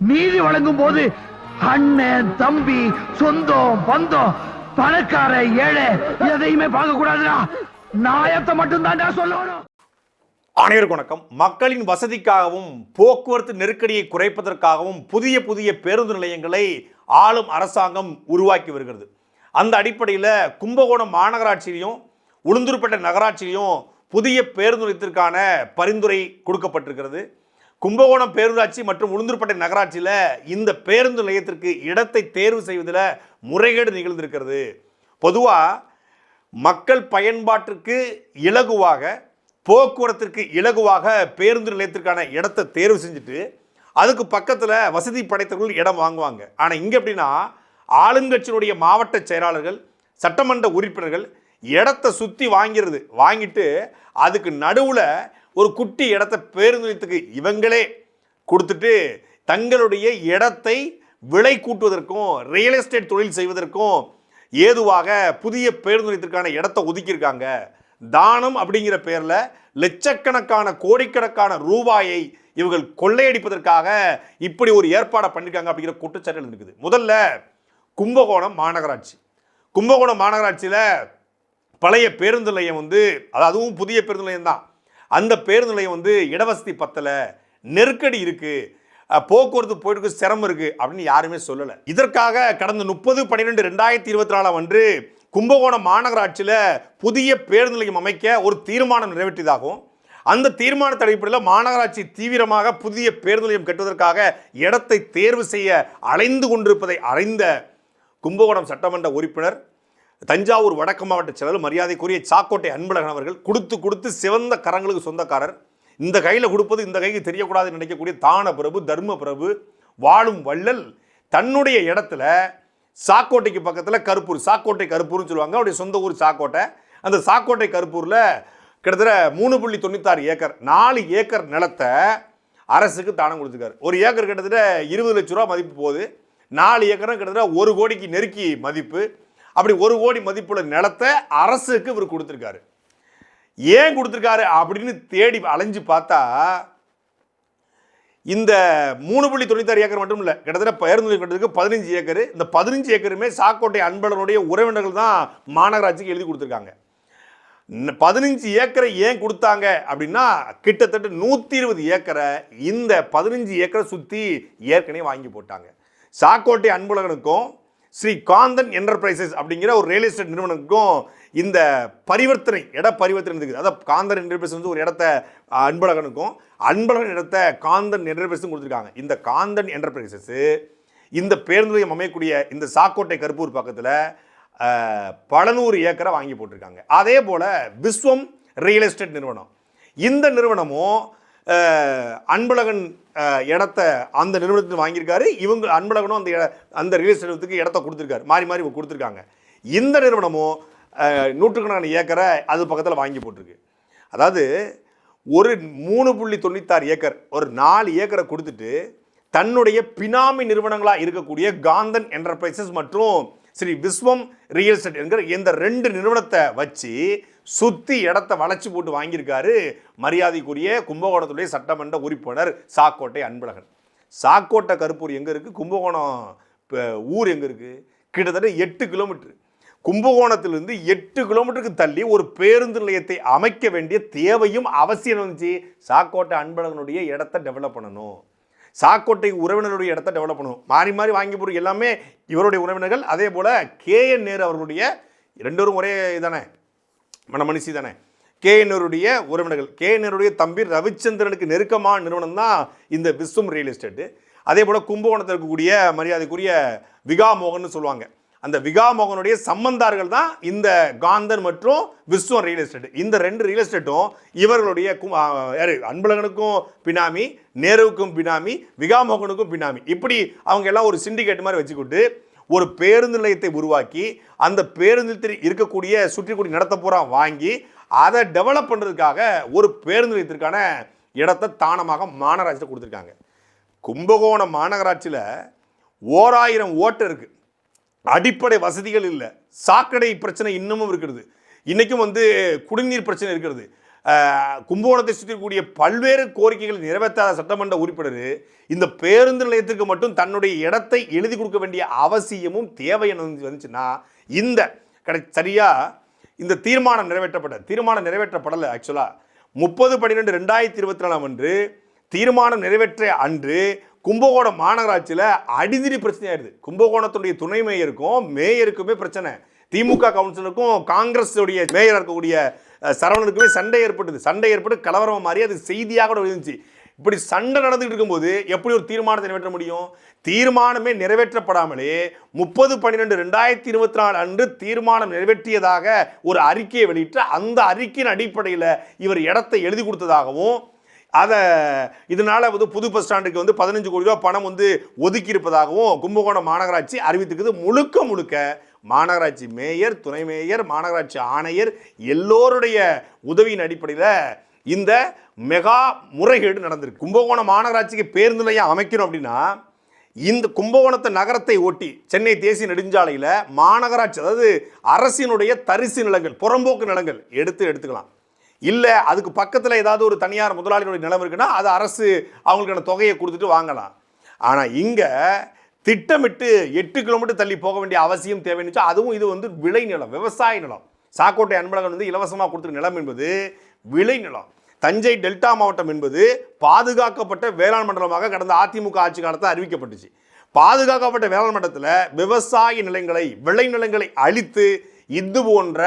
நீதி வழங்கும் போது அண்ணன் தம்பி சொந்தம் பந்தம் பணக்கார ஏழை எதையுமே பார்க்க கூடாதுடா நாயத்தை மட்டும்தான்டா சொல்லணும். அனைவருக்கும் வணக்கம். மக்களின் வசதிக்காகவும் போக்குவரத்து நெருக்கடியை குறைப்பதற்காகவும் புதிய புதிய பேருந்து நிலையங்களை ஆளும் அரசாங்கம் உருவாக்கி வருகிறது. அந்த அடிப்படையில் கும்பகோணம் மாநகராட்சியிலையும் உளுந்தூர்பேட்டை நகராட்சியிலையும் புதிய பேருந்து நிலையத்திற்கான பரிந்துரை கொடுக்கப்பட்டிருக்கிறது. கும்பகோணம் பேரூராட்சி மற்றும் உளுந்தூர்பேட்டை நகராட்சியில் இந்த பேருந்து நிலையத்திற்கு இடத்தை தேர்வு செய்வதில் முறைகேடு நிகழ்ந்திருக்கிறது. பொதுவாக மக்கள் பயன்பாட்டிற்கு இலகுவாக போக்குவரத்திற்கு இலகுவாக பேருந்து நிலையத்திற்கான இடத்தை தேர்வு செஞ்சுட்டு அதுக்கு பக்கத்தில் வசதி படைத்தவர்கள் இடம் வாங்குவாங்க. ஆனால் இங்கே எப்படின்னா ஆளுங்கட்சியினுடைய மாவட்ட செயலாளர்கள் சட்டமன்ற உறுப்பினர்கள் இடத்தை சுற்றி வாங்கிறது வாங்கிட்டு அதுக்கு நடுவில் ஒரு குட்டி இடத்த பேருந்து நிலையத்துக்கு இவங்களே கொடுத்துட்டு தங்களுடைய இடத்தை விலை கூட்டுவதற்கும் ரியல் எஸ்டேட் தொழில் செய்வதற்கும் ஏதுவாக புதிய பேருந்து நிலையத்திற்கான இடத்தை ஒதுக்கியிருக்காங்க. தானம் அப்படிங்கிற பேரில் லட்சக்கணக்கான கோடிக்கணக்கான ரூபாயை இவர்கள் கொள்ளையடிப்பதற்காக இப்படி ஒரு ஏற்பாடை பண்ணியிருக்காங்க அப்படிங்கிற குற்றச்சாட்டு இருக்குது முதல்ல கும்பகோணம் மாநகராட்சி. கும்பகோணம் மாநகராட்சியில் பழைய பேருந்து நிலையம் வந்து அது அதுவும் புதிய பேருந்து நிலையம் தான். அந்த பேருந்து நிலையம் வந்து இடவசதி பத்தலை நெருக்கடி இருக்குது போக்குவரத்து போயிட்டு சிரமம் இருக்குது அப்படின்னு யாருமே சொல்லலை. இதற்காக கடந்த முப்பது பன்னிரெண்டு ரெண்டாயிரத்தி இருபத்தி நாலாம் அன்று கும்பகோணம் மாநகராட்சியில் புதிய பேருந்து நிலையம் அமைக்க ஒரு தீர்மானம் நிறைவேற்றியதாகும் அந்த தீர்மானத்தை அடிப்படையில் மாநகராட்சி தீவிரமாக புதிய பேருந்து நிலையம் கட்டுவதற்காக இடத்தை தேர்வு செய்ய அலைந்து கொண்டிருப்பதை அறிந்த கும்பகோணம் சட்டமன்ற உறுப்பினர் தஞ்சாவூர் வடக்கு மாவட்ட செயலர் மரியாதைக்குரிய சாக்கோட்டை அன்பழகன் அவர்கள் கொடுத்து கொடுத்து சிவந்த கரங்களுக்கு சொந்தக்காரர். இந்த கையில் கொடுப்பது இந்த கைக்கு தெரியக்கூடாதுன்னு நினைக்கக்கூடிய தான பிரபு தர்ம பிரபு வாழும் வள்ளல் தன்னுடைய இடத்துல சாக்கோட்டைக்கு பக்கத்தில் கருப்பூர் சாக்கோட்டை கருப்பூர்னு சொல்லுவாங்க. அவருடைய சொந்த ஊர் சாக்கோட்டை. அந்த சாக்கோட்டை கருப்பூரில் கிட்டத்தட்ட மூணு புள்ளி தொண்ணூத்தாறு ஏக்கர் நாலு ஏக்கர் நிலத்தை அரசுக்கு தானம் கொடுத்துருக்காரு. ஒரு ஏக்கர் கிட்டத்தட்ட இருபது லட்ச ரூபா மதிப்பு போகுது. நாலு ஏக்கரும் கிட்டத்தட்ட ஒரு கோடிக்கு நெருக்கி மதிப்பு. அப்படி ஒரு கோடி மதிப்புள்ள நிலத்தை அரசுக்கு இவர் கொடுத்துருக்காரு. ஏன் கொடுத்துருக்காரு அப்படின்னு தேடி அலைஞ்சு பார்த்தா இந்த மூணு புள்ளி தொண்ணூத்தாறு ஏக்கர் மட்டும் இல்லை கிட்டத்தட்ட பேருந்து கட்டுறதுக்கு பதினஞ்சு ஏக்கர். இந்த பதினஞ்சு ஏக்கருமே சாக்கோட்டை அன்பழனுடைய உறவினர்கள் தான் மாநகராட்சிக்கு எழுதி கொடுத்துருக்காங்க. பதினஞ்சு ஏக்கரை ஏன் கொடுத்தாங்க அப்படின்னா கிட்டத்தட்ட நூற்றி இருபது ஏக்கரை இந்த பதினஞ்சு ஏக்கரை சுற்றி ஏற்கனவே வாங்கி போட்டாங்க. சாக்கோட்டை அன்பழகனுக்கும் ஸ்ரீ காந்தன் என்டர்பிரைசஸ் அப்படிங்கிற ஒரு ரியல் எஸ்டேட் நிறுவனத்துக்கும் இந்த பரிவர்த்தனை இட பரிவர்த்தனை இருக்குது அதாவது காந்தன் என்டர்பிரைஸ் வந்து ஒரு இடத்த அன்பழகனுக்கும் அன்பழகன் இடத்த காந்தன் என்டர்பிரைஸும் கொடுத்துருக்காங்க. இந்த காந்தன் என்டர்பிரைசஸ் இந்த பேருந்து நிலையம் அமையக்கூடிய இந்த சாக்கோட்டை கருப்பூர் பக்கத்தில் பல நூறு ஏக்கரை வாங்கி போட்டிருக்காங்க. அதே போல் விஸ்வம் ரியல் எஸ்டேட் நிறுவனம். இந்த நிறுவனமும் அன்பழகன் இடத்த அந்த நிறுவனத்தில் வாங்கியிருக்காரு. இவங்க அன்பழகனும் அந்த அந்த ரியல் நிறுவனத்துக்கு இடத்த கொடுத்துருக்காரு. மாறி மாறி கொடுத்துருக்காங்க. இந்த நிறுவனமும் நூற்றுக்கணக்கான ஏக்கரை அது பக்கத்தில் வாங்கி போட்டிருக்கு. அதாவது ஒரு மூணு புள்ளி தொண்ணூத்தாறு ஏக்கர் ஒரு நாலு ஏக்கரை கொடுத்துட்டு தன்னுடைய பினாமி நிறுவனங்களாக இருக்கக்கூடிய காந்தன் என்டர்பிரைசஸ் மற்றும் ஸ்ரீ விஸ்வம் ரியல் எஸ்டேட் என்கிற இந்த ரெண்டு நிறுவனத்தை வச்சு சுத்தி இடத்த வளைச்சு போட்டு வாங்கியிருக்காரு மரியாதைக்குரிய கும்பகோணத்துடைய சட்டமன்ற உறுப்பினர் சாக்கோட்டை அன்பழகன். சாக்கோட்டை கருப்பூர் எங்கே இருக்குது கும்பகோணம் ஊர் எங்கே இருக்குது கிட்டத்தட்ட எட்டு கிலோமீட்டர். கும்பகோணத்திலிருந்து எட்டு கிலோமீட்டருக்கு தள்ளி ஒரு பேருந்து நிலையத்தை அமைக்க வேண்டிய தேவையும் அவசியம் இருந்துச்சு சாக்கோட்டை அன்பழகனுடைய இடத்த டெவலப் பண்ணணும். சாக்கோட்டை உறவினருடைய இடத்த டெவலப் பண்ணணும். மாறி மாறி வாங்கி போகிற எல்லாமே இவருடைய உறவினர்கள். அதே போல் கே என் நேரு அவர்களுடைய ரெண்டோரும் ஒரே இதானே? மணமணிசி தானே. கேஎன்ஆருடைய உறவினர்கள் கேஎன்ஆருடைய தம்பி ரவிச்சந்திரனுக்கு நெருக்கமான நிறுவனம் தான் இந்த விஸ்வம் ரியல் எஸ்டேட்டு. அதே போல் கும்பகோணத்தில் இருக்கக்கூடிய மரியாதைக்குரிய விகா மோகன் சொல்லுவாங்க. அந்த விகா மோகனுடைய சம்பந்தார்கள் தான் இந்த காந்தன் மற்றும் விஸ்வம் ரியல் எஸ்டேட் இந்த ரெண்டு ரியல் எஸ்டேட்டும் இவர்களுடைய கும்- யாரு அன்பழகனுக்கும் பினாமி நேருவுக்கும் பினாமி விகா மோகனுக்கும் பினாமி. இப்படி அவங்க எல்லாம் ஒரு சிண்டிகேட் மாதிரி வச்சுக்கிட்டு ஒரு பேருந்து நிலையத்தை உருவாக்கி அந்த பேருந்து நிலையத்தில் இருக்கக்கூடிய சுற்றிக்கூடிய நடத்த பூரா வாங்கி அதை டெவலப் பண்ணுறதுக்காக ஒரு பேருந்து நிலையத்திற்கான இடத்தை தானமாக மாநகராட்சியில் கொடுத்துருக்காங்க. கும்பகோணம் மாநகராட்சியில் ஓராயிரம் ஓட்டர் இருக்குது அடிப்படை வசதிகள் இல்லை. சாக்கடை பிரச்சனை இன்னமும் இருக்கிறது. இன்றைக்கும் வந்து குடிநீர் பிரச்சனை இருக்கிறது. கும்பகோணத்தை சுற்றிக்கூடிய பல்வேறு கோரிக்கைகளை நிறைவேற்றாத சட்டமன்ற உறுப்பினர் இந்த பேருந்து நிலையத்திற்கு மட்டும் தன்னுடைய இடத்தை எழுதி கொடுக்க வேண்டிய அவசியமும் தேவை என வந்துச்சுன்னா இந்த கடை சரியாக இந்த தீர்மானம் நிறைவேற்றப்பட்ட தீர்மானம் நிறைவேற்றப்படலை ஆக்சுவலாக முப்பது பன்னிரெண்டு ரெண்டாயிரத்தி இருபத்தி நாலாம் அன்று தீர்மானம் நிறைவேற்ற அன்று கும்பகோணம் மாநகராட்சியில் அடிதிரி பிரச்சனையாயிருது கும்பகோணத்துடைய துணை மேயருக்கும் மேயருக்குமே பிரச்சனை. திமுக கவுன்சிலருக்கும் காங்கிரஸுடைய மேயர் இருக்கக்கூடிய சரவணனுக்குமே சண்டை ஏற்பட்டது. சண்டை ஏற்பட்டு கலவரம் மாறி அது செய்தியாக கூட இருந்துச்சு இப்படி சண்டை நடந்துகிட்டு இருக்கும்போது எப்படி ஒரு தீர்மானத்தை நிறைவேற்ற முடியும்? தீர்மானமே நிறைவேற்றப்படாமலே முப்பது பன்னிரெண்டு ரெண்டாயிரத்தி இருபத்தி நாலு அன்று தீர்மானம் நிறைவேற்றியதாக ஒரு அறிக்கையை வெளியிட்டு அந்த அறிக்கையின் அடிப்படையில் இவர் இடத்தை எழுதி கொடுத்ததாகவும் அதை இதனால வந்து புது பஸ் ஸ்டாண்டுக்கு வந்து பதினஞ்சு கோடி ரூபா பணம் வந்து ஒதுக்கி இருப்பதாகவும் கும்பகோணம் மாநகராட்சி அறிவித்துக்குது முழுக்க முழுக்க மாநகராட்சி மேயர் துணை மேயர் மாநகராட்சி ஆணையர் எல்லோருடைய உதவியின் அடிப்படையில் இந்த மெகா முறைகேடு நடந்திருக்கு. கும்பகோணம் மாநகராட்சிக்கு பேருந்து நிலையம் அமைக்கணும் அப்படின்னா இந்த கும்பகோணத்தை நகரத்தை ஒட்டி சென்னை தேசிய நெடுஞ்சாலையில் மாநகராட்சி அதாவது அரசினுடைய தரிசு நிலங்கள் புறம்போக்கு நிலங்கள் எடுத்து எடுத்துக்கலாம். இல்லை அதுக்கு பக்கத்தில் ஏதாவது ஒரு தனியார் முதலாளிகளுடைய நிலம் இருக்குன்னா அது அரசு அவங்களுக்கான தொகையை கொடுத்துட்டு வாங்கலாம். ஆனால் இங்கே திட்டமிட்டு எட்டு கிலோமீட்டர் தள்ளி போக வேண்டிய அவசியம் தேவைன்னு அதுவும் இது வந்து விளை நிலம் விவசாய நிலம். சாக்கோட்டை அன்பழகன் வந்து இலவசமாக கொடுத்த நிலம் என்பது விளை நிலம். தஞ்சை டெல்டா மாவட்டம் என்பது பாதுகாக்கப்பட்ட வேளாண் மண்டலமாக கடந்த அதிமுக ஆட்சி காலத்தில் அறிவிக்கப்பட்டுச்சு. பாதுகாக்கப்பட்ட வேளாண் மண்டலத்தில் விவசாய நிலங்களை விளை நிலங்களை அழித்து இது போன்ற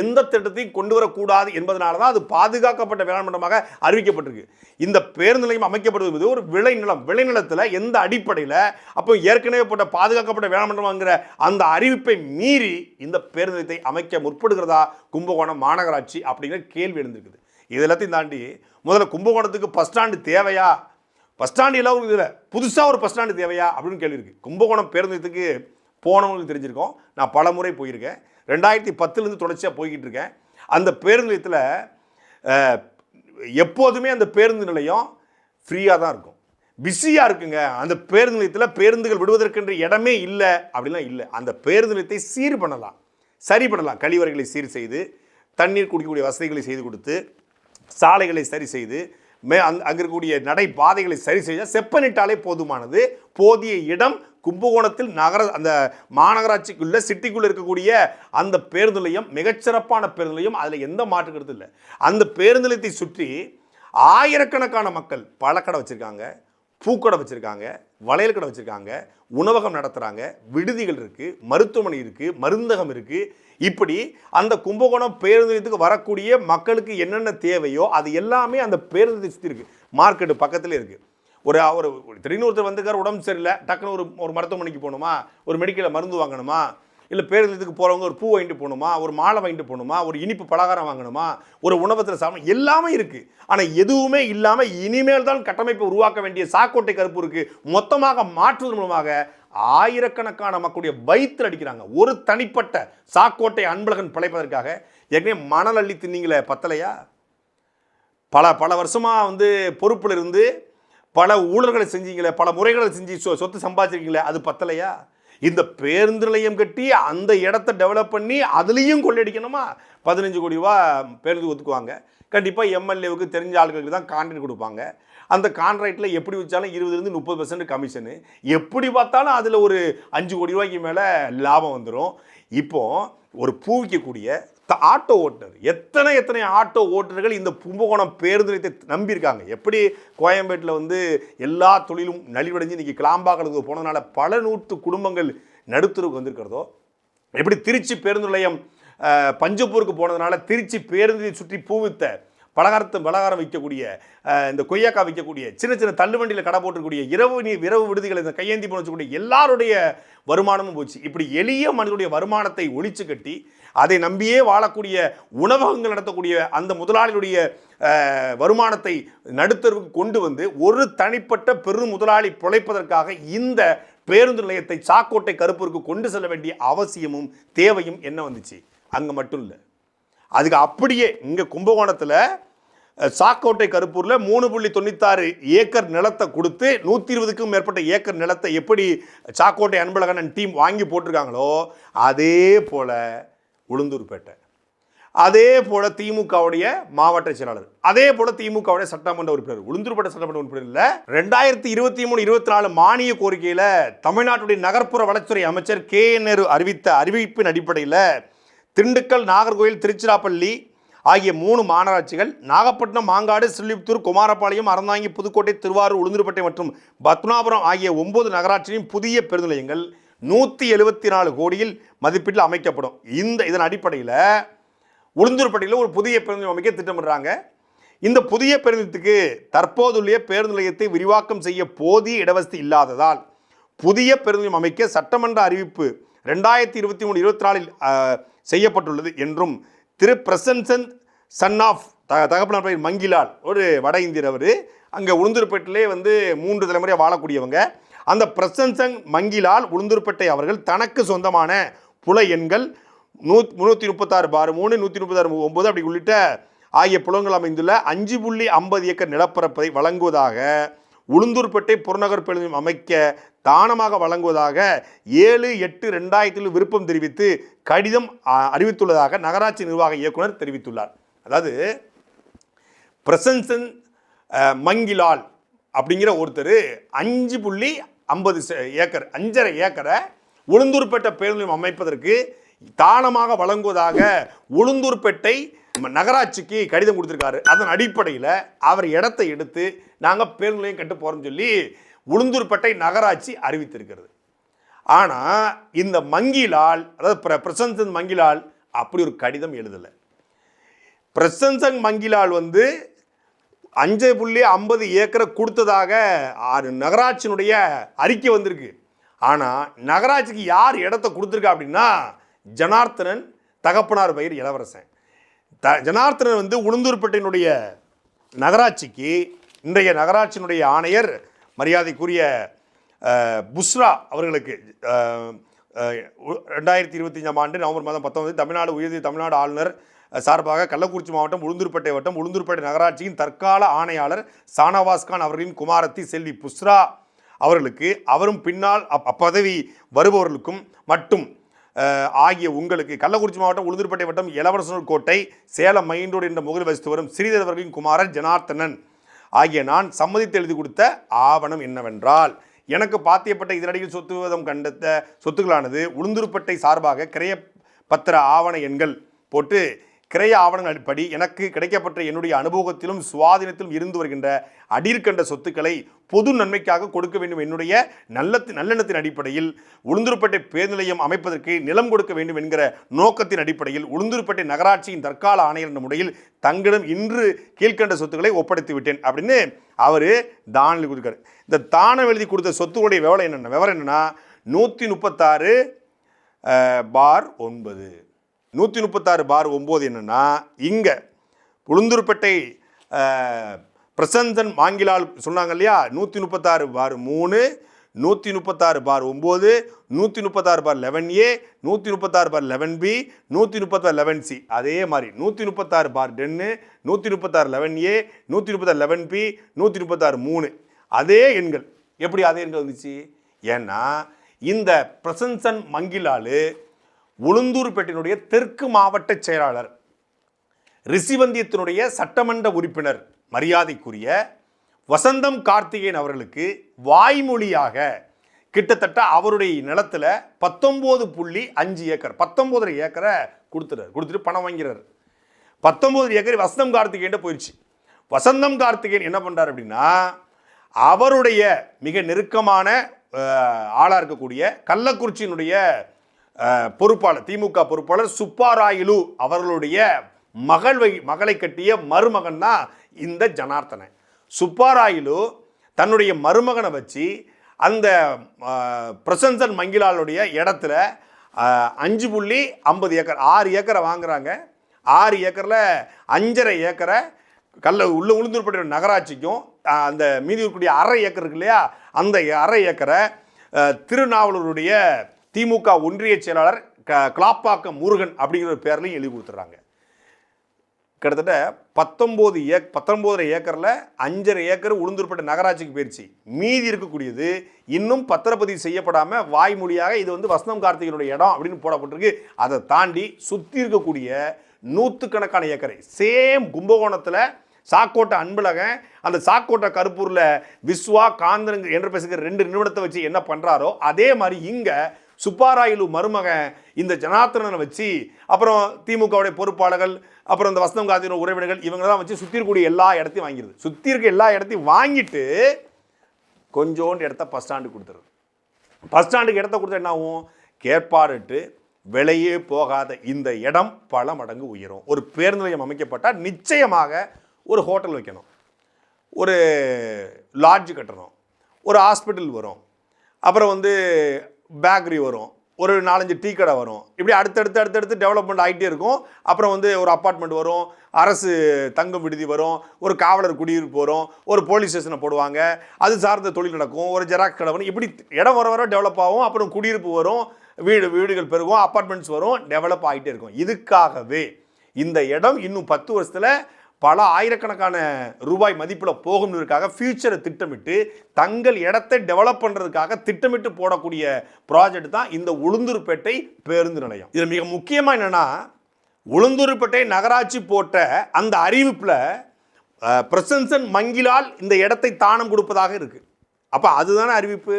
எந்த திட்டத்தையும் கொண்டு வரக்கூடாது என்பதனால தான் அது பாதுகாக்கப்பட்ட வேளாண் மண்டலமாக அறிவிக்கப்பட்டிருக்கு. இந்த பேருந்து நிலையம் அமைக்கப்படுவது ஒரு விளைநிலம் விளைநிலத்தில் எந்த அடிப்படையில்? அப்போ ஏற்கனவே போட்ட பாதுகாக்கப்பட்ட வேளாண் மண்டலம்ங்கிற அந்த அறிவிப்பை மீறி இந்த பேருந்து நிலையத்தை அமைக்க முற்படுகிறதா கும்பகோணம் மாநகராட்சி அப்படிங்கிற கேள்வி எழுந்திருக்குது. இது எல்லாத்தையும் தாண்டி முதல்ல கும்பகோணத்துக்கு பஸ் ஸ்டாண்டு தேவையா? பஸ் ஸ்டாண்டு எல்லாம் இதில் புதுசாக ஒரு பஸ் ஸ்டாண்டு தேவையா அப்படின்னு கேள்வி இருக்குது கும்பகோணம் பேருந்து நிலையத்துக்கு போனவங்களுக்கு தெரிஞ்சிருக்கோம். நான் பல முறை போயிருக்கேன். ரெண்டாயிரத்தி பத்துலேருந்து தொடர்ச்சியாக போய்கிட்டு இருக்கேன். அந்த பேருந்து நிலையத்தில் எப்போதுமே அந்த பேருந்து நிலையம் ஃப்ரீயாக தான் இருக்கும். பிஸியாக இருக்குங்க. அந்த பேருந்து நிலையத்தில் பேருந்துகள் விடுவதற்கென்ற இடமே இல்லை அப்படிலாம் இல்லை. அந்த பேருந்து நிலையத்தை சீர் பண்ணலாம். சரி பண்ணலாம். கழிவறைகளை சீர் செய்து தண்ணீர் குடிக்கக்கூடிய வசதிகளை செய்து கொடுத்து சாலைகளை சரி செய்து மே அங் அங்கே இருக்கக்கூடிய நடைபாதைகளை சரி செய்தால் செப்பனிட்டாலே போதுமானது. போதிய இடம் கும்பகோணத்தில் நகர அந்த மாநகராட்சிக்குள்ளே சிட்டிக்குள்ளே இருக்கக்கூடிய அந்த பேருந்து நிலையம் மிகச்சிறப்பான பேருந்து நிலையம் அதில் எந்த மாற்று கருத்து இல்லை. அந்த பேருந்து நிலையத்தை சுற்றி ஆயிரக்கணக்கான மக்கள் பழக்கடை வச்சுருக்காங்க பூக்கடை வச்சுருக்காங்க வளையல் கடை வச்சுருக்காங்க உணவகம் நடத்துகிறாங்க விடுதிகள் இருக்குது மருத்துவமனை இருக்குது மருந்தகம் இருக்குது இப்படி அந்த கும்பகோணம் பேருந்து நிலையத்துக்கு வரக்கூடிய மக்களுக்கு என்னென்ன தேவையோ அது எல்லாமே அந்த பேருந்து சுற்றி இருக்குது மார்க்கெட்டு பக்கத்தில் இருக்குது ஒரு அவர் ஒரு திடீர்னு ஒருத்தர் வந்துக்கார் உடம்பு சரியில்லை டக்குன்னு ஒரு ஒரு மருத்துவமனைக்கு போகணுமா? ஒரு மெடிக்கலில் மருந்து வாங்கணுமா? இல்லை பேருந்துக்கு போகிறவங்க ஒரு பூ வாங்கிட்டு போகணுமா? ஒரு மாலை வாங்கிட்டு போகணுமா? ஒரு இனிப்பு பலகாரம் வாங்கணுமா? ஒரு உணவத்தில் சாப்பிடணும். எல்லாமே இருக்குது ஆனால் எதுவுமே இல்லாமல் இனிமேல் தான் கட்டமைப்பை உருவாக்க வேண்டிய சாக்கோட்டை கருப்பூருக்கு மொத்தமாக மாற்றுவதன் மூலமாக ஆயிரக்கணக்கான மக்களுடைய வயிற்றில் அடிக்கிறாங்க. ஒரு தனிப்பட்ட சாக்கோட்டை அன்பழகன் பிழைப்பதற்காக. ஏற்கனவே மணல் அள்ளி தின்னீங்களே பத்தலையா? பல பல வருஷமாக வந்து பொறுப்பில் இருந்து பல ஊழல்களை செஞ்சீங்களே பல முறைகளை செஞ்சு சொ- சொத்து சம்பாதிச்சிருக்கீங்களே அது பத்தலையா? இந்த பேருந்து நிலையம் கட்டி அந்த இடத்த டெவலப் பண்ணி அதுலேயும் கொள்ளையடிக்கணுமா? பதினஞ்சு கோடி ரூபா பேருந்து ஒத்துக்குவாங்க கண்டிப்பாக எம்எல்ஏவுக்கு தெரிஞ்ச ஆட்களுக்கு தான் கான்ட்ராக்ட் கொடுப்பாங்க. அந்த கான்ட்ராக்டில் எப்படி வச்சாலும் இருபதுலேருந்து முப்பது பர்சன்ட் கமிஷனு எப்படி பார்த்தாலும் அதில் ஒரு அஞ்சு கோடி ரூபாய்க்கு மேலே லாபம் வந்துடும் இப்போ ஒரு பூ விற்கக்கூடிய ஆட்டோ ஓட்டுநர் எத்தனை எத்தனை ஆட்டோ ஓட்டுநர்கள் இந்த கும்பகோணம் பேருந்து நிலையத்தை நம்பியிருக்காங்க? எப்படி கோயம்பேட்டில் வந்து எல்லா தொழிலும் நலிவடைஞ்சு இன்றைக்கி கிளாம்பாக்கலுக்கு போனதுனால பல நூற்று குடும்பங்கள் நடுத்தருக்கு வந்திருக்கிறதோ? எப்படி திருச்சி பேருந்து நிலையம் பஞ்சப்பூருக்கு போனதுனால திருச்சி பேருந்தை சுற்றி பூவித்த பலகாரத்தை பலகாரம் விற்கக்கூடிய இந்த கொய்யாக்காய் விற்கக்கூடிய சின்ன சின்ன தள்ளுவண்டியில் கடை போட்டுக்கூடிய இரவு நீ இரவு விடுதிகளை இந்த கையேந்தி போன எல்லாருடைய வருமானமும் போச்சு. இப்படி எளிய மனிதனுடைய வருமானத்தை ஒழிச்சு கட்டி அதை நம்பியே வாழக்கூடிய உணவகங்கள் நடத்தக்கூடிய அந்த முதலாளியுடைய வருமானத்தை நடுத்தருக்கு கொண்டு வந்து ஒரு தனிப்பட்ட பெரும் முதலாளி பிழைப்பதற்காக இந்த பேருந்து நிலையத்தை சாக்கோட்டை கருப்பூருக்கு கொண்டு செல்ல வேண்டிய அவசியமும் தேவையும் என்ன வந்துச்சு? அங்கே மட்டும் இல்லை. அதுக்கு அப்படியே இங்கே கும்பகோணத்தில் சாக்கோட்டை கருப்பூரில் மூணு புள்ளி தொண்ணூத்தாறு ஏக்கர் நிலத்தை கொடுத்து நூற்றி இருபதுக்கும் மேற்பட்ட ஏக்கர் நிலத்தை எப்படி சாக்கோட்டை அன்பழகன் டீம் வாங்கி போட்டிருக்காங்களோ அதே போல் உளுந்தூர்பேட்டை. அதே போல் திமுகவுடைய மாவட்ட செயலாளர். அதே போல் திமுகவுடைய சட்டமன்ற உறுப்பினர். உளுந்தூர்பட்ட சட்டமன்ற உறுப்பினர் இல்லை. ரெண்டாயிரத்தி இருபத்தி மூணு இருபத்தி நாலு மானிய கோரிக்கையில் தமிழ்நாட்டுடைய நகர்ப்புற வளர்ச்சித்துறை அமைச்சர் கே நேரு அறிவித்த அறிவிப்பின் அடிப்படையில் திண்டுக்கல் நாகர்கோவில் திருச்சிராப்பள்ளி ஆகிய மூணு மாநகராட்சிகள் நாகப்பட்டினம் மாங்காடு சில்லிபுத்தூர் குமாரபாளையம் அறந்தாங்கி புதுக்கோட்டை திருவாரூர் உளுந்தூர்பேட்டை மற்றும் பத்மநாபுரம் ஆகிய ஒன்பது நகராட்சியின் புதிய பேருந்து நிலையங்கள் நூற்றி எழுபத்தி நாலு கோடியில் மதிப்பீட்டில் அமைக்கப்படும். இந்த இதன் அடிப்படையில் உளுந்தூர்பேட்டையில் ஒரு புதிய பேருந்து அமைக்க திட்டமிடுறாங்க. இந்த புதிய பேருந்துக்கு தற்போதுள்ள பேருந்து நிலையத்தை விரிவாக்கம் செய்ய போதிய இடவசதி இல்லாததால் புதிய பேருந்து அமைக்க சட்டமன்ற அறிவிப்பு ரெண்டாயிரத்தி இருபத்தி மூணு இருபத்தி நாலில் செய்யப்பட்டுள்ளது என்றும் திரு பிரசன்சன் சன் ஆஃப் த தகப்பனார் பெயர் மங்கிலால் ஒரு வட இந்தியர் அவர். அங்கே உளுந்தூர்பேட்டிலே வந்து மூன்று தலைமுறையாக வாழக்கூடியவங்க. அந்த பிரசன்சன் மங்கிலால் உளுந்தூர்பேட்டை அவர்கள் தனக்கு சொந்தமான புல எண்கள் நூ முந்நூற்றி முப்பத்தாறு பார் மூணு நூற்றி முப்பத்தாறு ஒம்பது அப்படி உள்ளிட்ட ஆகிய புலங்கள் அமைந்துள்ள அஞ்சு புள்ளி ஐம்பது ஏக்கர் நிலப்பரப்பை வழங்குவதாக உளுந்தூர்பேட்டை புறநகர் பேருந்து அமைக்க தானமாக வழங்குவதாக ஏழு எட்டு ரெண்டாயிரத்தில் விருப்பம் தெரிவித்து கடிதம் அறிவித்துள்ளதாக நகராட்சி நிர்வாக இயக்குனர் தெரிவித்துள்ளார். அதாவது பிரசன்சன் மங்கிலால் அப்படிங்கிற ஒருத்தர் அஞ்சு புள்ளி ஐம்பது ஏக்கர் அஞ்சரை ஏக்கரை உளுந்தூர்பேட்டை பேருந்து நிலையம் அமைப்பதற்கு தானமாக வழங்குவதாக உளுந்தூர்பேட்டை நகராட்சிக்கு கடிதம் கொடுத்துருக்காரு. அதன் அடிப்படையில் அவர் இடத்தை எடுத்து நாங்கள் பேருந்து நிலையம் கட்ட போகிறோம்னு சொல்லி உளுந்தூர்பேட்டை நகராட்சி அறிவித்திருக்கிறது. ஆனால் இந்த மங்கிலால் அதாவது பிர பிரசன்சன் மங்கிலால் அப்படி ஒரு கடிதம் எழுதலை. பிரசன்சன் மங்கிலால் வந்து அஞ்சு புள்ளி ஐம்பது ஏக்கரை கொடுத்ததாக ஆறு நகராட்சியினுடைய அறிக்கை வந்திருக்கு. ஆனால் நகராட்சிக்கு யார் இடத்த கொடுத்துருக்கா அப்படின்னா ஜனார்த்தனன் தகப்பனார் பயிர் இளவரசன். த ஜனார்த்தனன் வந்து உளுந்தூர்பேட்டையினுடைய நகராட்சிக்கு இன்றைய நகராட்சியினுடைய ஆணையர் மரியாதைக்குரிய புஸ்ரா அவர்களுக்கு ரெண்டாயிரத்தி இருபத்தஞ்சாம் ஆண்டு நவம்பர் மாதம் பத்தொன்பது தமிழ்நாடு உயர்ந்த தமிழ்நாடு ஆளுநர் சார்பாக கள்ளக்குறிச்சி மாவட்டம் உளுந்தூர்பேட்டை வட்டம் உளுந்தூர்பேட்டை நகராட்சியின் தற்கால ஆணையாளர் சானவாஸ்கான் அவர்களின் குமாரத்தி செல்வி புஸ்ரா அவர்களுக்கு அவரும் பின்னால் அப்- அப்பதவி வருபவர்களுக்கும் மட்டும் ஆகிய உங்களுக்கு கள்ளக்குறிச்சி மாவட்டம் உளுந்தூர்பேட்டை வட்டம் இளவரசனூர் கோட்டை சேலம் மைண்டோடு என்ற முகல் வசித்து வரும் சிறிதர் அவர்களின் குமாரர் ஜனார்த்தனன். ஆகிய நான் சம்மதித்து எழுதி கொடுத்த ஆவணம் என்னவென்றால் எனக்கு பாத்தியப்பட்ட இதனடியில் சொத்து விவாதம் கண்டத்த சொத்துக்களானது உளுந்தூர்பேட்டை சார்பாக கிரைய பத்திர ஆவண எண்கள் போட்டு கிரைய ஆவணங்கள் அடிப்படி எனக்கு கிடைக்கப்பட்ட என்னுடைய அனுபவத்திலும் சுவாதீனத்திலும் இருந்து வருகின்ற அடிர்கண்ட சொத்துக்களை பொது நன்மைக்காக கொடுக்க வேண்டும் என்னுடைய நல்ல நல்லெண்ணத்தின் அடிப்படையில் உளுந்தூர்பேட்டை பேருந்து நிலையம் அமைப்பதற்கு நிலம் கொடுக்க வேண்டும் என்கிற நோக்கத்தின் அடிப்படையில் உளுந்தூர்பேட்டை நகராட்சியின் தற்கால ஆணையர் என்ற முறையில் தங்களிடம் இன்று கீழ்க்கண்ட சொத்துக்களை ஒப்படைத்து விட்டேன் அப்படின்னு அவர் தானம் எழுதி கொடுக்காரு. இந்த தானம் எழுதி கொடுத்த சொத்துக்களுடைய விவரம் என்னென்ன? விவரம் என்னென்னா நூற்றி முப்பத்தாறு பார் ஒன்பது. நூற்றி முப்பத்தாறு பார் ஒம்பது என்னென்னா இங்கே உளுந்தூர்பேட்டை பிரசந்தன் மாங்கிலால் சொன்னாங்க இல்லையா? நூற்றி முப்பத்தாறு பார் மூணு நூற்றி முப்பத்தாறு பார் ஒம்பது நூற்றி முப்பத்தாறு பார் லெவன் ஏ நூற்றி முப்பத்தாறு பார் லெவன் பி நூற்றி முப்பத்தாறு லெவன் சி அதே மாதிரி நூற்றி முப்பத்தாறு பார் டென்னு நூற்றி முப்பத்தாறு லெவன் ஏ நூற்றி முப்பத்தாறு லெவன் பி நூற்றி முப்பத்தாறு மூணு. அதே எண்கள். எப்படி அதே எண்கள் வந்துச்சு? ஏன்னா இந்த பிரசன்சன் மங்கிலாலு உளுந்தூர்பேட்டையினுடைய தெற்கு மாவட்ட செயலாளர் ரிஷிவந்தியத்தினுடைய சட்டமன்ற உறுப்பினர் மரியாதைக்குரிய வசந்தம் கார்த்திகேயன் அவர்களுக்கு வாய்மொழியாக கிட்டத்தட்ட அவருடைய நிலத்துல பத்தொம்போது புள்ளி அஞ்சு ஏக்கர் பத்தொம்போதரை ஏக்கரை கொடுத்துறாரு கொடுத்துட்டு பணம் வாங்கிறார். பத்தொம்போது ஏக்கர் வசந்தம் கார்த்திகேயன் போயிடுச்சு வசந்தம் கார்த்திகேயன் என்ன பண்ணுறார் அப்படின்னா அவருடைய மிக நெருக்கமான ஆளாக இருக்கக்கூடிய கள்ளக்குறிச்சியினுடைய பொறுப்பாளர் திமுக பொறுப்பாளர் சுப்பாராயிலு அவர்களுடைய மகள் மகளை கட்டிய மருமகன் தான் இந்த ஜனார்த்தனன் சுப்பாராயிலு தன்னுடைய மருமகனை வச்சு அந்த பிரசன்சன் மங்கிலாளுடைய இடத்துல அஞ்சு புள்ளி ஐம்பது ஏக்கர் ஆறு ஏக்கரை வாங்குறாங்க. ஆறு ஏக்கரில் அஞ்சரை ஏக்கரை கல்ல உள்ள உளுந்தூர்பட்ட நகராட்சிக்கும் அந்த மீதி இருக்கக்கூடிய அரை ஏக்கர் இருக்கு இல்லையா? அந்த அரை ஏக்கரை திருநாவலூருடைய திமுக ஒன்றிய செயலாளர் க கிளாப்பாக்கம் முருகன் அப்படிங்கிற ஒரு பேர்லையும் எழுதி கொடுத்துட்றாங்க. கிட்டத்தட்ட பத்தொம்போது ஏக் பத்தொம்போதரை ஏக்கரில் அஞ்சரை ஏக்கர் உளுந்தூர்பட்ட நகராட்சிக்கு போயிடுச்சு மீதி இருக்கக்கூடியது இன்னும் பத்திரப்பதிவு செய்யப்படாமல் வாய்மொழியாக இது வந்து வசந்தம் கார்த்திகனுடைய இடம் அப்படின்னு போடப்பட்டிருக்கு. அதை தாண்டி சுற்றி இருக்கக்கூடிய நூற்றுக்கணக்கான ஏக்கரை சேம் கும்பகோணத்தில் சாக்கோட்டை அன்பழகன் அந்த சாக்கோட்டை கருப்பூரில் விஸ்வா காந்தன் என்ற பேசுகிற ரெண்டு நிறுவனத்தை வச்சு என்ன பண்ணுறாரோ அதே மாதிரி இங்கே சுப்பாராயிலு மருமகன் இந்த ஜனார்த்தனனை வச்சு அப்புறம் திமுகவுடைய பொறுப்பாளர்கள் அப்புறம் இந்த வசந்தம் காந்தியோட உறவினர்கள் இவங்க தான் வச்சு சுற்றி இருக்கக்கூடிய எல்லா இடத்தையும் வாங்கிடுது சுற்றி இருக்க எல்லா இடத்தையும் வாங்கிட்டு கொஞ்சோண்டு இடத்த பஸ் ஸ்டாண்டு கொடுத்துருது பஸ் ஸ்டாண்டுக்கு இடத்த கொடுத்தா என்ன ஆகும்? கேட்பாடுட்டு விலையே போகாத இந்த இடம் பல மடங்கு உயரும். ஒரு பேருந்து நிலையம் அமைக்கப்பட்டால் நிச்சயமாக ஒரு ஹோட்டல் வைக்கணும். ஒரு லாட்ஜ் கட்டணும். ஒரு ஹாஸ்பிட்டல் வரும். அப்புறம் வந்து பேக்கரி வரும். ஒரு நாலஞ்சு டீ கடை வரும். இப்படி அடுத்தடுத்து அடுத்தடுத்து டெவலப்மெண்ட் ஆகிட்டே இருக்கும். அப்புறம் வந்து ஒரு அப்பார்ட்மெண்ட் வரும். அரசு தங்கும் விடுதி வரும். ஒரு காவலர் குடியிருப்பு வரும். ஒரு போலீஸ் ஸ்டேஷனை போடுவாங்க. அது சார்ந்த தொழில் நடக்கும். ஒரு ஜெராக்ஸ் கடை வரும். இப்படி இடம் வர வர டெவலப் ஆகும். அப்புறம் குடியிருப்பு வரும். வீடு வீடுகள் பெருகும். அப்பார்ட்மெண்ட்ஸ் வரும். டெவலப் ஆகிட்டே இருக்கும். இதுக்காகவே இந்த இடம் இன்னும் பத்து வருஷத்தில் பல ஆயிரக்கணக்கான ரூபாய் மதிப்பில் போகணுங்கிறதுக்காக ஃபியூச்சரை திட்டமிட்டு தங்கள் இடத்தை டெவலப் பண்ணுறதுக்காக திட்டமிட்டு போடக்கூடிய ப்ராஜெக்ட் தான் இந்த உளுந்தூர்பேட்டை பேருந்து நிலையம். இதில் மிக முக்கியமாக என்னென்னா உளுந்தூர்பேட்டை நகராட்சி போட்ட அந்த அறிவிப்பில் பிரசன்சன் மங்கிலால் இந்த இடத்தை தானம் கொடுப்பதாக இருக்குது அப்போ அதுதானே அறிவிப்பு?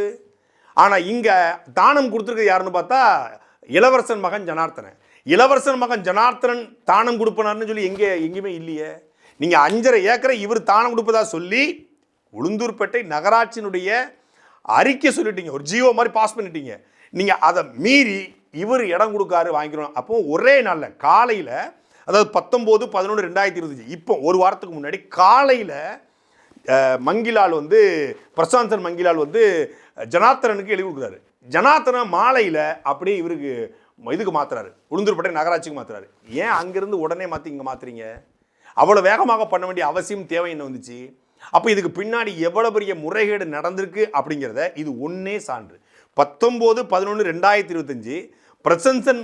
ஆனால் இங்கே தானம் கொடுத்துருக்க யாருன்னு பார்த்தா இளவரசன் மகன் ஜனார்த்தனன். இளவரசன் மகன் ஜனார்த்தனன் தானம் கொடுப்பனார்னு சொல்லி எங்கே எங்கேயுமே இல்லையே. நீங்கள் அஞ்சரை ஏக்கரை இவர் தானம் கொடுப்பதா சொல்லி உளுந்தூர்பேட்டை நகராட்சியினுடைய அறிக்கை சொல்லிட்டீங்க. ஒரு ஜீவோ மாதிரி பாஸ் பண்ணிட்டீங்க. நீங்கள் அதை மீறி இவர் இடம் கொடுக்காரு வாங்கிக்கிறோம். அப்போ ஒரே நாளில் காலையில் அதாவது பத்தொம்போது பதினொன்று ரெண்டாயிரத்தி இருபத்தஞ்சு இப்போ ஒரு வாரத்துக்கு முன்னாடி காலையில் மங்கிலால் வந்து பிரசாந்தன் மங்கிலால் வந்து ஜனாத்தனனுக்கு எழுதி கொடுக்குறாரு. ஜனார்த்தனன் மாலையில் அப்படியே இவருக்கு இதுக்கு மாத்துறாரு. உளுந்தூர்பேட்டை நகராட்சிக்கு மாத்துறாரு. ஏன் அங்கேருந்து உடனே மாற்றி இங்கே மாத்துறீங்க? அவ்வளோ வேகமாக பண்ண வேண்டிய அவசியம் தேவை என்ன வந்துச்சு. அப்போ இதுக்கு பின்னாடி எவ்வளோ பெரிய முறைகேடு நடந்திருக்கு அப்படிங்கிறத இது ஒன்றே சான்று. பத்தொம்போது பதினொன்று ரெண்டாயிரத்தி இருபத்தஞ்சி பிரசன்சன்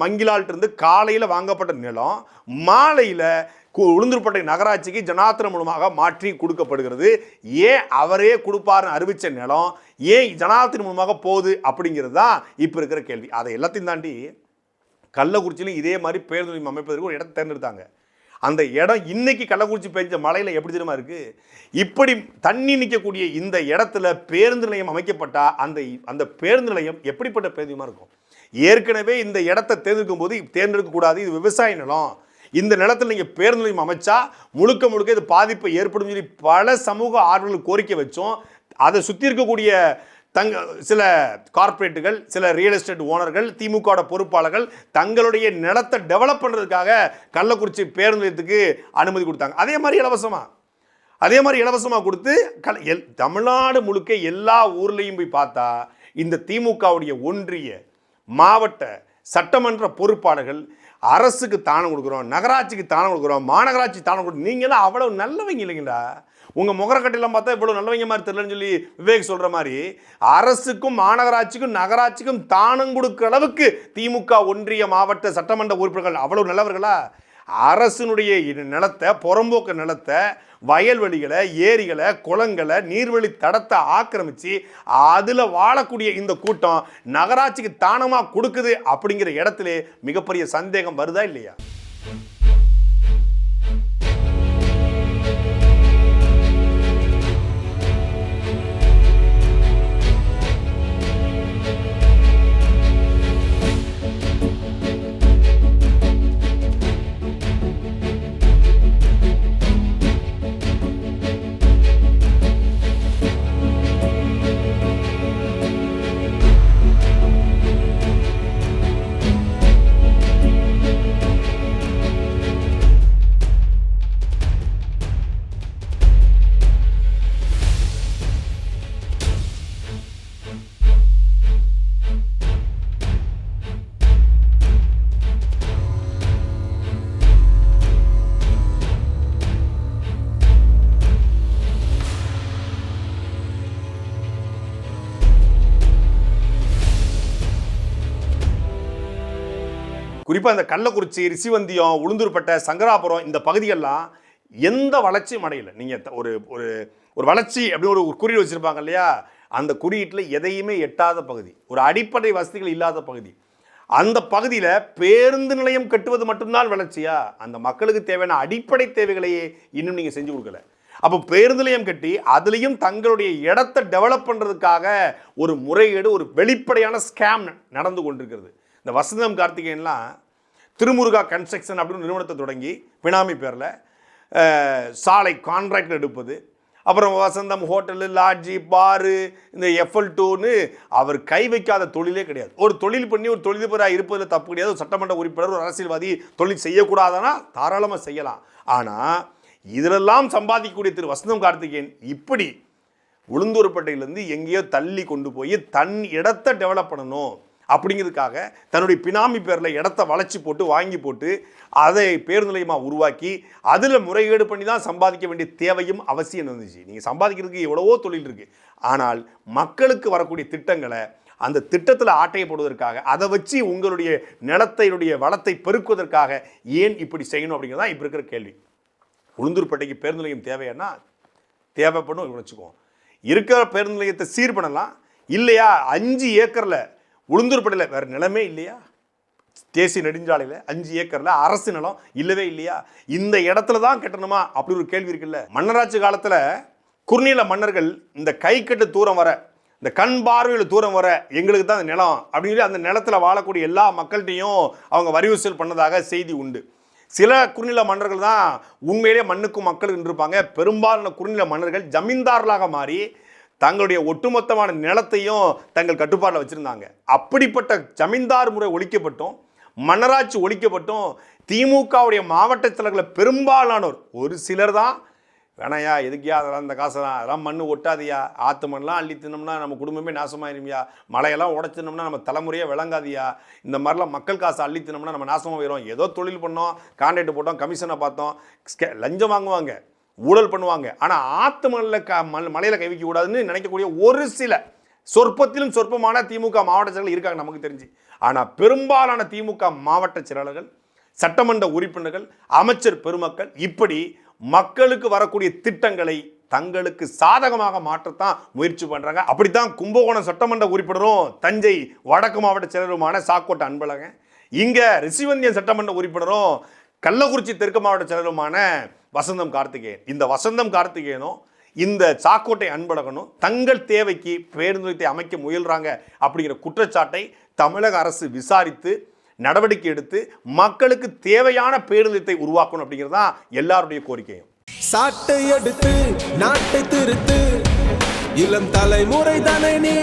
மங்கிலால்ட்டிருந்து காலையில் வாங்கப்பட்ட நிலம் மாலையில் உளுந்தூர்பட்டை நகராட்சிக்கு ஜனாத்திரம் மூலமாக மாற்றி கொடுக்கப்படுகிறது. ஏன் அவரே கொடுப்பாருன்னு அறிவித்த நிலம் ஏன் ஜனாத்திரம் மூலமாக போகுது அப்படிங்கிறது தான் இப்போ இருக்கிற கேள்வி. அதை எல்லாத்தையும் தாண்டி கள்ளக்குறிச்சியிலும் இதே மாதிரி பேருந்து அமைப்பதற்கு ஒரு இடத்தை தேர்ந்தெடுத்தாங்க. அந்த இடம் இன்னைக்கு கள்ளக்குறிச்சி பெஞ்ச மலையில் எப்படி தெரியுமா இருக்கு? இப்படி தண்ணி நிற்கக்கூடிய இந்த இடத்துல பேருந்து நிலையம் அமைக்கப்பட்டால் அந்த அந்த பேருந்து நிலையம் எப்படிப்பட்ட பேருந்துமா இருக்கும்? ஏற்கனவே இந்த இடத்த தேர்ந்தெடுக்கும் போது தேர்ந்தெடுக்கக்கூடாது இது விவசாய நிலம். இந்த நிலத்தில் நீங்கள் பேருந்து நிலையம் அமைச்சா முழுக்க முழுக்க இது பாதிப்பை ஏற்படும் சொல்லி பல சமூக ஆர்வலர்கள் கோரிக்கை வச்சோம். அதை சுற்றி இருக்கக்கூடிய தங்க சில கார்ப்பரேட்டுகள் சில ரியல் எஸ்டேட் ஓனர்கள் திமுகவோட பொறுப்பாளர்கள் தங்களுடைய நிலத்தை டெவலப் பண்ணுறதுக்காக கள்ளக்குறிச்சி பேருந்து நிலையத்துக்கு அனுமதி கொடுத்தாங்க. அதே மாதிரி இலவசமாக அதே மாதிரி இலவசமாக கொடுத்து கல் எல் தமிழ்நாடு முழுக்க எல்லா ஊர்லேயும் போய் பார்த்தா இந்த திமுகவுடைய ஒன்றிய மாவட்ட சட்டமன்ற பொறுப்பாளர்கள் அரசுக்கு தானம் கொடுக்குறோம் நகராட்சிக்கு தானம் கொடுக்குறோம் மாநகராட்சி தானம் கொடுக்குறோம். நீங்களாம் அவ்வளோ நல்லவங்க இல்லைங்களா? உங்கள் முகரக்கட்டையெல்லாம் பார்த்தா இவ்வளோ நல்லவங்க மாதிரி தெரியலன்னு சொல்லி விவேக் சொல்கிற மாதிரி அரசுக்கும் மாநகராட்சிக்கும் நகராட்சிக்கும் தானம் கொடுக்க அளவுக்கு திமுக ஒன்றிய மாவட்ட சட்டமன்ற உறுப்பினர்கள் அவ்வளோ நல்லவர்களா? அரசினுடைய நிலத்தை புறம்போக்கு நிலத்தை வயல்வெளிகளை ஏரிகளை குளங்களை நீர்வழி தடத்தை ஆக்கிரமித்து அதில் வாழக்கூடிய இந்த கூட்டம் நகராட்சிக்கு தானமாக கொடுக்குது அப்படிங்கிற இடத்துல மிகப்பெரிய சந்தேகம் வருதா இல்லையா? குறிப்பாக இந்த கள்ளக்குறிச்சி ரிசிவந்தியம் உளுந்தூர்பட்டை சங்கராபுரம் இந்த பகுதியெல்லாம் எந்த வளர்ச்சியும் அடையலை. நீங்கள் ஒரு ஒரு ஒரு வளர்ச்சி அப்படின்னு ஒரு ஒரு குறியீடு வச்சுருப்பாங்க இல்லையா? அந்த குறியீட்டில் எதையுமே எட்டாத பகுதி. ஒரு அடிப்படை வசதிகள் இல்லாத பகுதி. அந்த பகுதியில் பேருந்து நிலையம் கட்டுவது மட்டும்தான் வளர்ச்சியா? அந்த மக்களுக்கு தேவையான அடிப்படை தேவைகளையே இன்னும் நீங்கள் செஞ்சு கொடுக்கல. அப்போ பேருந்து நிலையம் கட்டி அதுலேயும் தங்களுடைய இடத்தை டெவலப் பண்ணுறதுக்காக ஒரு முறைகேடு ஒரு வெளிப்படையான ஸ்கேம் நடந்து கொண்டிருக்கிறது. இந்த வசந்தம் கார்த்திகேயன்லாம் திருமுருகா கன்ஸ்ட்ரக்ஷன் அப்படின்னு நிறுவனத்தை தொடங்கி பினாமி பேரில் சாலை கான்ட்ராக்ட் எடுப்பது. அப்புறம் வசந்தம் ஹோட்டலு லாட்ஜி பாரு இந்த எஃப்எல் டூன்னு அவர் கை வைக்காத தொழிலே கிடையாது. ஒரு தொழில் பண்ணி ஒரு தொழிலதிபராக இருப்பதில் தப்பு கிடையாது. ஒரு சட்டமன்ற உறுப்பினர் ஒரு அரசியல்வாதி தொழில் செய்யக்கூடாதுன்னா தாராளமாக செய்யலாம். ஆனால் இதிலெல்லாம் சம்பாதிக்கக்கூடிய திரு வசந்தம் கார்த்திகேயன் இப்படி உளுந்தூர்பேட்டையிலேருந்து எங்கேயோ தள்ளி கொண்டு போய் தன் இடத்தை டெவலப் பண்ணணும். அப்படிங்கிறதுக்காக தன்னுடைய பினாமி பேரில் இடத்த வளைச்சி போட்டு வாங்கி போட்டு அதை பேருந்து நிலையமாக உருவாக்கி அதில் முறைகேடு பண்ணி தான் சம்பாதிக்க வேண்டிய தேவையும் அவசியம் இருந்துச்சு நீங்கள் சம்பாதிக்கிறதுக்கு எவ்வளவோ தொழில் இருக்குது ஆனால் மக்களுக்கு வரக்கூடிய திட்டங்களை அந்த திட்டத்தில் ஆட்டையை போடுவதற்காக அதை வச்சு உங்களுடைய நிலத்தையுடைய வளத்தை பெருக்குவதற்காக ஏன் இப்படி செய்யணும் அப்படிங்கிறது தான் இப்போ இருக்கிற கேள்வி. உளுந்தூர்பேட்டைக்கு பேருந்து நிலையம் தேவைன்னா தேவைப்படும் வச்சுக்குவோம் இருக்கிற பேருந்து நிலையத்தை சீர் பண்ணலாம். இல்லையா? அஞ்சு ஏக்கரில் உளுந்தூர்பேட்டையில் வேறு நிலமே இல்லையா? தேசிய நெடுஞ்சாலையில் அஞ்சு ஏக்கரில் அரசு நிலம் இல்லவே இல்லையா? இந்த இடத்துல தான் கட்டணுமா? அப்படி ஒரு கேள்வி இருக்குல்ல. மன்னராட்சி காலத்தில் குறுநில மன்னர்கள் இந்த கைக்கட்டு தூரம் வர இந்த கண் பார்வையில் தூரம் வர எங்களுக்கு தான் அந்த நிலம் அப்படின்னு சொல்லி அந்த நிலத்தில் வாழக்கூடிய எல்லா மக்கள்கிட்டையும் அவங்க வரி வசூல் பண்ணதாக செய்தி உண்டு. சில குறுநில மன்னர்கள் தான் உண்மையிலே மண்ணுக்கும் மக்கள் இருப்பாங்க. பெரும்பாலான குறுநில மன்னர்கள் ஜமீன்தார்களாக மாறி தங்களுடைய ஒட்டுமொத்தமான நிலத்தையும் தங்கள் கட்டுப்பாட்டில் வச்சுருந்தாங்க. அப்படிப்பட்ட ஜமீன்தார் முறை ஒழிக்கப்பட்டும் மன்னராட்சி ஒழிக்கப்பட்டும் திமுகவுடைய மாவட்ட செயலர்களில் பெரும்பாலானோர் ஒரு சிலர் தான் வேணாயா எதுக்கியா அதெல்லாம் இந்த காசெல்லாம் அதெல்லாம் மண் ஒட்டாதியா? ஆற்று மண்ணெலாம் அள்ளி தின்னோம்னா நம்ம குடும்பமே நாசமாயிருமியா? மலையெல்லாம் உடச்சினோம்னா நம்ம தலைமுறையே விளங்காதியா? இந்த மாதிரிலாம் மக்கள் காசை அள்ளி தின்னோம்னா நம்ம நாசமாக போயிடும் ஏதோ தொழில் பண்ணோம் கான்ட்ராக்ட் போட்டோம் கமிஷனை பார்த்தோம் ஸ்கே- லஞ்சம் வாங்குவாங்க. ஊழல் பண்ணுவாங்க. ஆனால் ஆத்து மண்ணில் க மல் மலையில் கை வைக்க கூடாதுன்னு நினைக்கக்கூடிய ஒரு சில சொற்பத்திலும் சொற்பமான திமுக மாவட்ட செயலர்கள் இருக்காங்க நமக்கு தெரிஞ்சு. ஆனால் பெரும்பாலான திமுக மாவட்ட செயலாளர்கள் சட்டமன்ற உறுப்பினர்கள் அமைச்சர் பெருமக்கள் இப்படி மக்களுக்கு வரக்கூடிய திட்டங்களை தங்களுக்கு சாதகமாக மாற்றத்தான் முயற்சி பண்ணுறாங்க அப்படித்தான் கும்பகோணம் சட்டமன்ற உறுப்பினரும் தஞ்சை வடக்கு மாவட்ட செயலருமான சாக்கோட்டை அன்பழகன் இங்கே ரிஷிவந்தியன் சட்டமன்ற உறுப்பினரும் கள்ளக்குறிச்சி தெற்கு மாவட்ட செயலருமான வசந்தம் கார்த்திகேயன். இந்த வசந்தம் கார்த்திகேயனும் இந்த சாக்கோட்டை அன்பழகனும் தங்கள் தேவைக்கு பேருந்து அமைக்க முயல்கிறாங்க அப்படிங்கிற குற்றச்சாட்டை தமிழக அரசு விசாரித்து நடவடிக்கை எடுத்து மக்களுக்கு தேவையான பேருந்து உருவாக்கணும் அப்படிங்கிறது தான் எல்லாருடைய கோரிக்கையும். சாட்டை எடுத்து நாட்டை திருத்து இளம் தலைமுறை தானே நீ